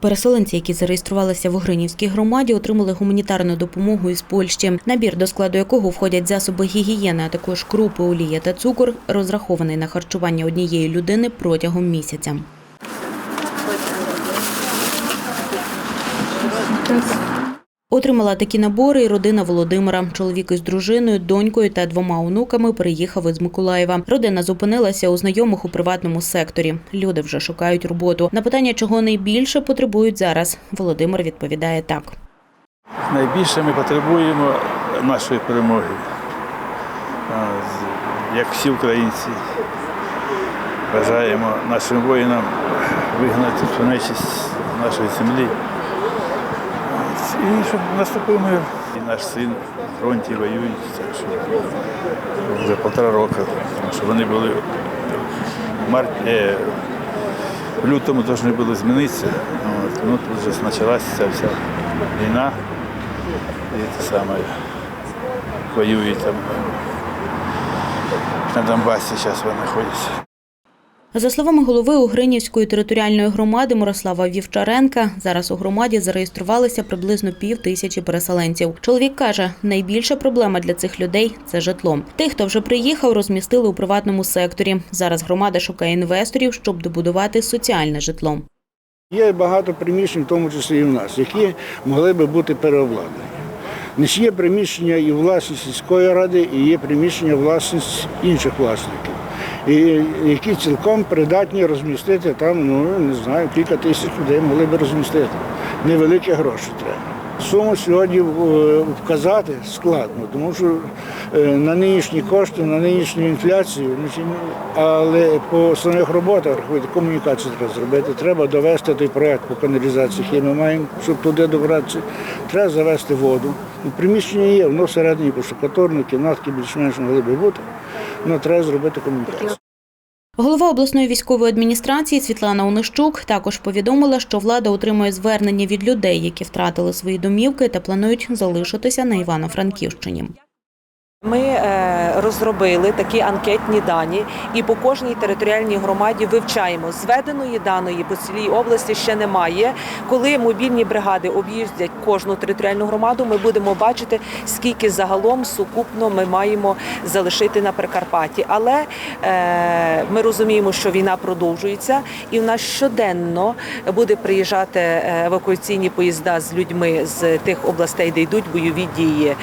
Переселенці, які зареєструвалися в Огринівській громаді, отримали гуманітарну допомогу із Польщі. Набір, до складу якого входять засоби гігієни, а також крупи, олія та цукор, розрахований на харчування однієї людини протягом місяця. Отримала такі набори і родина Володимира. Чоловік із дружиною, донькою та двома онуками переїхав із Миколаєва. Родина зупинилася у знайомих у приватному секторі. Люди вже шукають роботу. На питання, чого найбільше потребують зараз, Володимир відповідає так. Найбільше ми потребуємо нашої перемоги, як всі українці. Бажаємо нашим воїнам вигнати всю нечисть з нашої землі. І щоб наступив мир. І наш син на фронті воює, так що вже півтора року, тому що вони були в марті, е, в лютому повинні були змінитися. От, ну, тут вже почалася ця вся війна. І те саме воюють там на Донбасі зараз вони знаходяться. За словами голови Угринівської територіальної громади Мирослава Вівчаренка, зараз у громаді зареєструвалися приблизно пів тисячі переселенців. Чоловік каже, найбільша проблема для цих людей це житло. Тих, хто вже приїхав, розмістили у приватному секторі. Зараз громада шукає інвесторів, щоб добудувати соціальне житло. Є багато приміщень, в тому числі і в нас, які могли би бути переобладнані. Є приміщення і власність сільської ради, і є приміщення власність інших власників, і які цілком придатні розмістити там, ну не знаю, кілька тисяч людей могли би розмістити. Невеликі гроші треба. Суму сьогодні е, вказати складно, тому що е, на нинішні кошти, на нинішню інфляцію, ну, але по основних роботах комунікацію треба зробити. Треба довести той проект по каналізації, який ми маємо, щоб туди добратися. Треба завести воду. Ну, приміщення є, воно всередині по поштукатурне, кімнатки більш-менш могли би бути, але треба зробити комунікацію. Голова обласної військової адміністрації Світлана Онищук також повідомила, що влада отримує звернення від людей, які втратили свої домівки та планують залишитися на Івано-Франківщині. Ми е, розробили такі анкетні дані, і по кожній територіальній громаді вивчаємо. Зведеної даної по цілій області ще немає. Коли мобільні бригади об'їздять кожну територіальну громаду, ми будемо бачити, скільки загалом сукупно ми маємо залишити на Прикарпатті. Але е, ми розуміємо, що війна продовжується, і в нас щоденно буде приїжджати е, евакуаційні поїзда з людьми з тих областей, де йдуть бойові дії.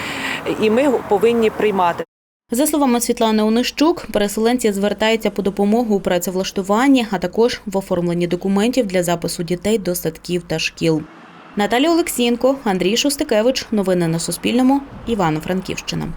І ми повинні приймати. За словами Світлани Онищук, переселенці звертаються по допомогу у працевлаштуванні, а також в оформленні документів для запису дітей до садків та шкіл. Наталя Олексієнко, Андрій Шостикевич. Новини на Суспільному. Івано-Франківщина.